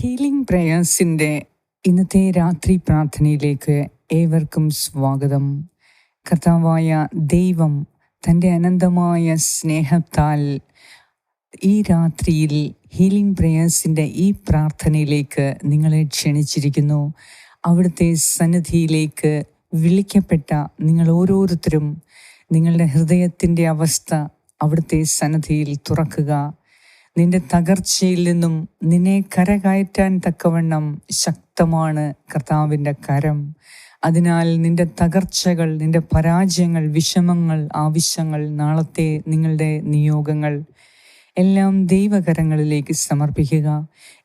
Healing പ്രേയേഴ്സിന്റെ ഇന്നത്തെ രാത്രി പ്രാർത്ഥനയിലേക്ക് ഏവർക്കും സ്വാഗതം. കർത്താവായ ദൈവം തന്റെ അനന്തമായ സ്നേഹത്താൽ ഈ രാത്രിയിൽ ഹീലിംഗ് പ്രേയേഴ്സിന്റെ ഈ പ്രാർത്ഥനയിലേക്ക് നിങ്ങളെ ക്ഷണിച്ചിരിക്കുന്നു. അവിടുത്തെ സന്നിധിയിലേക്ക് വിളിക്കപ്പെട്ട നിങ്ങൾ ഓരോരുത്തരും നിങ്ങളുടെ ഹൃദയത്തിന്റെ അവസ്ഥ അവിടുത്തെ സന്നിധിയിൽ തുറക്കുക. നിന്റെ തകർച്ചയിൽ നിന്നും നിന്നെ കരകയറ്റാൻ തക്കവണ്ണം ശക്തമാണ് കർത്താവിന്റെ കരം. അതിനാൽ നിന്റെ തകർച്ചകൾ നിന്റെ പരാജയങ്ങൾ വിഷമങ്ങൾ ആവശ്യങ്ങൾ നാളത്തെ നിങ്ങളുടെ നിയോഗങ്ങൾ എല്ലാം ദൈവകരങ്ങളിലേക്ക് സമർപ്പിക്കുക.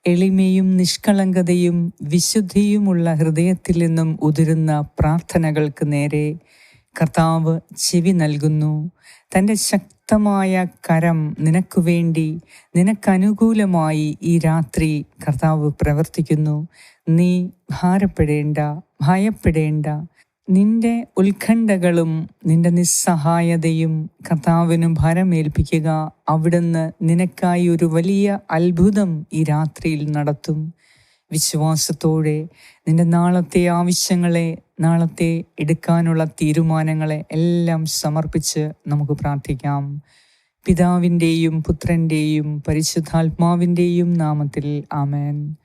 എളിമയും നിഷ്കളങ്കതയും വിശുദ്ധിയുമുള്ള ഹൃദയത്തിൽ നിന്നും ഉതിരുന്ന പ്രാർത്ഥനകൾക്ക് നേരെ കർത്താവ് ചെവി നൽകുന്നു. തന്റെ ശക്തമായ കരം നിനക്കു വേണ്ടി നിനക്കനുകൂലമായി ഈ രാത്രി കർത്താവ് പ്രവർത്തിക്കുന്നു. നീ ഭാരപ്പെടേണ്ട ഭയപ്പെടേണ്ട. നിന്റെ ഉത്കണ്ഠകളും നിന്റെ നിസ്സഹായതയും കർത്താവിനു ഭരമേൽപ്പിക്കുക അവിടുന്ന് നിനക്കായി ഒരു വലിയ അത്ഭുതം ഈ രാത്രിയിൽ നടത്തും. വിശ്വാസത്തോടെ നിന്റെ നാളത്തെ ആവശ്യങ്ങളെ നാളത്തെ എടുക്കാനുള്ള തീരുമാനങ്ങളെ എല്ലാം സമർപ്പിച്ച് നമുക്ക് പ്രാർത്ഥിക്കാം. പിതാവിന്റെയും പുത്രന്റെയും പരിശുദ്ധാത്മാവിന്റെയും നാമത്തിൽ ആമേൻ.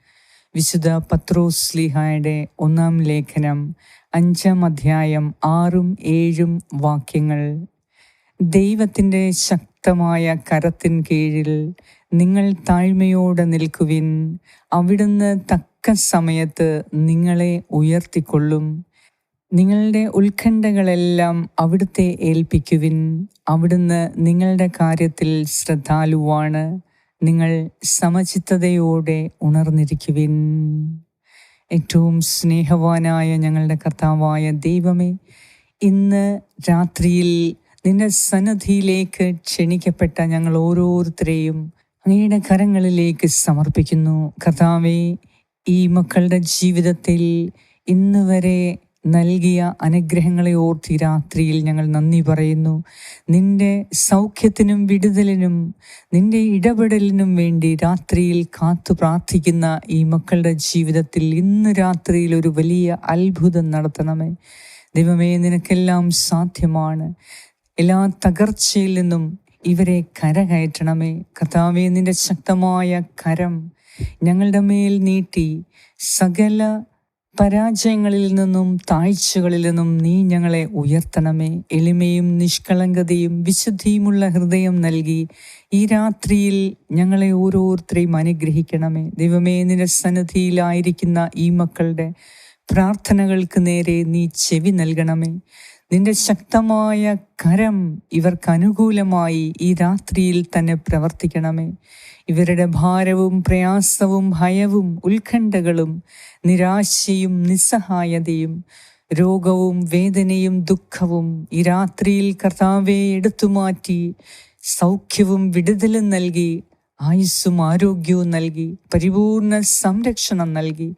വിശുദ്ധ പത്രോസ് ലിഹായുടെ ഒന്നാം ലേഖനം അഞ്ചാം അധ്യായം ആറും ഏഴും വാക്യങ്ങൾ. ദൈവത്തിന്റെ ശക്തമായ കരത്തിൻ കീഴിൽ നിങ്ങൾ താഴ്മയോടെ നിൽക്കുവിൻ. അവിടുന്ന് തക്ക സമയത്ത് നിങ്ങളെ ഉയർത്തിക്കൊള്ളും. നിങ്ങളുടെ ഉത്കണ്ഠകളെല്ലാം അവിടുത്തെ ഏൽപ്പിക്കുവിൻ. അവിടുന്ന് നിങ്ങളുടെ കാര്യത്തിൽ ശ്രദ്ധാലുവാണ്. നിങ്ങൾ സമചിത്തതയോടെ ഉണർന്നിരിക്കുവിൻ. ഏറ്റവും സ്നേഹവാനായ ഞങ്ങളുടെ കർത്താവായ ദൈവമേ ഇന്ന് രാത്രിയിൽ നിന്റെ സന്നദ്ധിയിലേക്ക് ക്ഷണിക്കപ്പെട്ട ഞങ്ങൾ ഓരോരുത്തരെയും അങ്ങയുടെ കരങ്ങളിലേക്ക് സമർപ്പിക്കുന്നു. കർത്താവെ ഈ മക്കളുടെ ജീവിതത്തിൽ ഇന്ന് വരെ നൽകിയ അനുഗ്രഹങ്ങളെ ഓർത്ത് രാത്രിയിൽ ഞങ്ങൾ നന്ദി പറയുന്നു. നിന്റെ സൗഖ്യത്തിനും വിടുതലിനും നിന്റെ ഇടപെടലിനും വേണ്ടി രാത്രിയിൽ കാത്തു പ്രാർത്ഥിക്കുന്ന ഈ മക്കളുടെ ജീവിതത്തിൽ ഇന്ന് രാത്രിയിൽ ഒരു വലിയ അത്ഭുതം നടത്തണമേ. ദൈവമേ നിനക്കെല്ലാം സാധ്യമാണ്. എല്ലാ തകർച്ചയിൽ നിന്നും ഇവരെ കരകയറ്റണമേ. കർത്താവെ നിന്റെ ശക്തമായ കരം ഞങ്ങളുടെ മേൽ നീട്ടി സകല പരാജയങ്ങളിൽ നിന്നും താഴ്ചകളിൽ നിന്നും നീ ഞങ്ങളെ ഉയർത്തണമേ. എളിമയും നിഷ്കളങ്കതയും വിശുദ്ധിയുമുള്ള ഹൃദയം നൽകി ഈ രാത്രിയിൽ ഞങ്ങളെ ഓരോരുത്തരെയും അനുഗ്രഹിക്കണമേ. ദൈവമേ നിന്റെ സന്നിധിയിലായിരിക്കുന്ന ഈ മക്കളുടെ പ്രാർത്ഥനകൾക്ക് നേരെ നീ ചെവി നൽകണമേ. നിന്റെ ശക്തമായ കരം ഇവർക്ക് അനുകൂലമായി ഈ രാത്രിയിൽ തന്നെ പ്രവർത്തിക്കണമേ. ഇവരുടെ ഭാരവും പ്രയാസവും ഭയവും ഉത്കണ്ഠകളും നിരാശയും നിസ്സഹായതയും രോഗവും വേദനയും ദുഃഖവും ഈ രാത്രിയിൽ കർത്താവെ എടുത്തുമാറ്റി സൗഖ്യവും വിടുതലും നൽകി ആയുസ്സും ആരോഗ്യവും നൽകി പരിപൂർണ സംരക്ഷണം നൽകി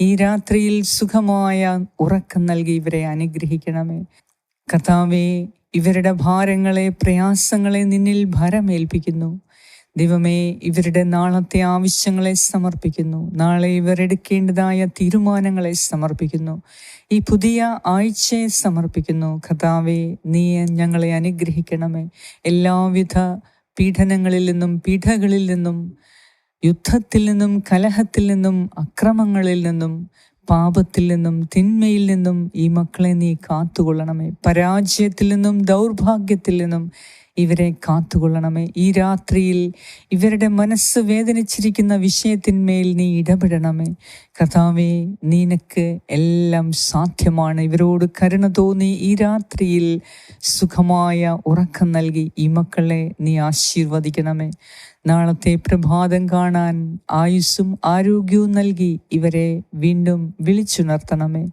ഈ രാത്രിയിൽ സുഖമായ ഉറക്കം നൽകി ഇവരെ അനുഗ്രഹിക്കണമേ. കർത്താവെ ഇവരുടെ ഭാരങ്ങളെ പ്രയാസങ്ങളെ നിന്നിൽ ഭരമേൽപ്പിക്കുന്നു. ദൈവമേ ഇവരുടെ നാളത്തെ ആവശ്യങ്ങളെ സമർപ്പിക്കുന്നു. നാളെ ഇവരെടുക്കേണ്ടതായ തീരുമാനങ്ങളെ സമർപ്പിക്കുന്നു. ഈ പുതിയ ആഴ്ചയെ സമർപ്പിക്കുന്നു. കർത്താവെ നീ ഞങ്ങളെ അനുഗ്രഹിക്കണമേ. എല്ലാവിധ പീഡനങ്ങളിൽ നിന്നും പീഠകളിൽ നിന്നും യുദ്ധത്തിൽ നിന്നും കലഹത്തിൽ നിന്നും അക്രമങ്ങളിൽ നിന്നും പാപത്തിൽ നിന്നും തിന്മയിൽ നിന്നും ഈ മക്കളെ നീ കാത്തുകൊള്ളണമേ. പരാജയത്തിൽ നിന്നും ദൗർഭാഗ്യത്തിൽ നിന്നും ഇവരെ കാത്തുകൊള്ളണമേ. ഈ രാത്രിയിൽ ഇവരുടെ മനസ്സ് വേദനിച്ചിരിക്കുന്ന വിഷയത്തിന്മേൽ നീ ഇടപെടണമേ. കഥാവേ നിനക്ക് എല്ലാം സാധ്യമാണ്. ഇവരോട് കരുണ തോന്നി ഈ രാത്രിയിൽ സുഖമായ ഉറക്കം നൽകി ഈ മക്കളെ നീ ആശീർവദിക്കണമേ. നാളത്തെ പ്രഭാതം കാണാൻ ആയുസ്സും ആരോഗ്യവും നൽകി ഇവരെ വീണ്ടും വിളിച്ചുണർത്തണമേ.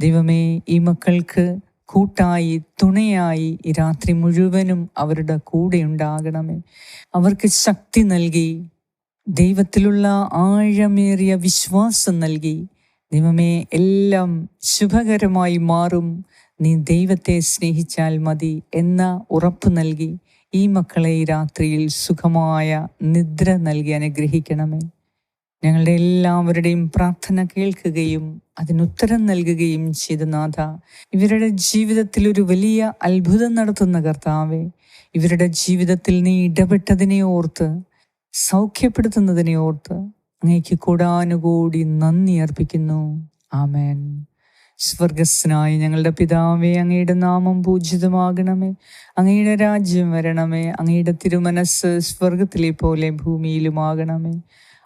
ദൈവമേ ഈ മക്കൾക്ക് കൂട്ടായി തുണയായി ഈ രാത്രി മുഴുവനും അവരുടെ കൂടെ ഉണ്ടാകണമേ. അവർക്ക് ശക്തി നൽകി ദൈവത്തിലുള്ള ആഴമേറിയ വിശ്വാസം നൽകി. ദൈവമേ എല്ലാം ശുഭകരമായി മാറും. നീ ദൈവത്തെ സ്നേഹിച്ചാൽ മതി എന്ന ഉറപ്പ് നൽകി. ഈ മക്കളെ രാത്രിയിൽ സുഖമായ നിദ്ര നൽകി അനുഗ്രഹിക്കണമേ. ഞങ്ങളുടെ എല്ലാവരുടെയും പ്രാർത്ഥന കേൾക്കുകയും അതിനുത്തരം നൽകുകയും ചെയ്ത നാഥ. ഇവരുടെ ജീവിതത്തിൽ ഒരു വലിയ അത്ഭുതം നടത്തുന്ന കർത്താവെ ഇവരുടെ ജീവിതത്തിൽ നീ ഇടപെട്ടതിനെ ഓർത്ത് സൗഖ്യപ്പെടുത്തുന്നതിനെ ഓർത്ത് അങ്ങേക്ക് കൂടാനുകൂടി നന്ദി അർപ്പിക്കുന്നു. ആമേൻ. സ്വർഗസ്നായ ഞങ്ങളുടെ പിതാവേ അങ്ങയുടെ നാമം പൂജിതമാകണമേ. അങ്ങയുടെ രാജ്യം വരണമേ. അങ്ങയുടെ തിരുമനസ് സ്വർഗത്തിലെ പോലെ ഭൂമിയിലുമാകണമേ.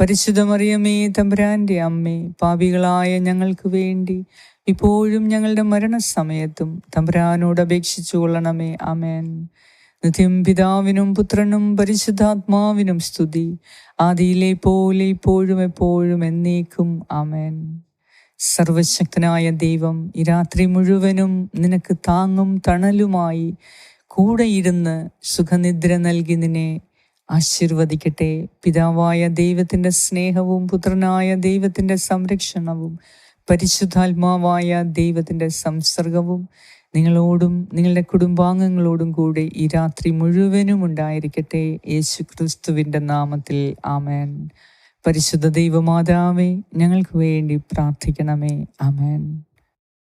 പരിശുദ്ധ മറിയമേ തമ്പുരാന്റെ അമ്മേ പാപികളായ ഞങ്ങൾക്ക് വേണ്ടി ഇപ്പോഴും ഞങ്ങളുടെ മരണസമയത്തും തമ്പുരാനോട് അപേക്ഷിച്ചു കൊള്ളണമേ. അമേൻ നിത്യം പിതാവിനും പുത്രനും പരിശുദ്ധാത്മാവിനും സ്തുതി. ആദിയിലെ പോലെ ഇപ്പോഴും എപ്പോഴും എന്നേക്കും. അമേൻ സർവശക്തനായ ദൈവം ഈ രാത്രി മുഴുവനും നിനക്ക് താങ്ങും തണലുമായി കൂടെയിരുന്ന് സുഖനിദ്ര നൽകി നിന്നെ ആശീർവദിക്കട്ടെ. പിതാവായ ദൈവത്തിന്റെ സ്നേഹവും പുത്രനായ ദൈവത്തിന്റെ സംരക്ഷണവും പരിശുദ്ധാത്മാവായ ദൈവത്തിന്റെ സംസർഗവും നിങ്ങളോടും നിങ്ങളുടെ കുടുംബാംഗങ്ങളോടും കൂടെ ഈ രാത്രി മുഴുവനും ഉണ്ടായിരിക്കട്ടെ. യേശു ക്രിസ്തുവിന്റെ നാമത്തിൽ ആമേൻ. പരിശുദ്ധ ദൈവമാതാവേ ഞങ്ങൾക്ക് വേണ്ടി പ്രാർത്ഥിക്കണമേ. ആമേൻ.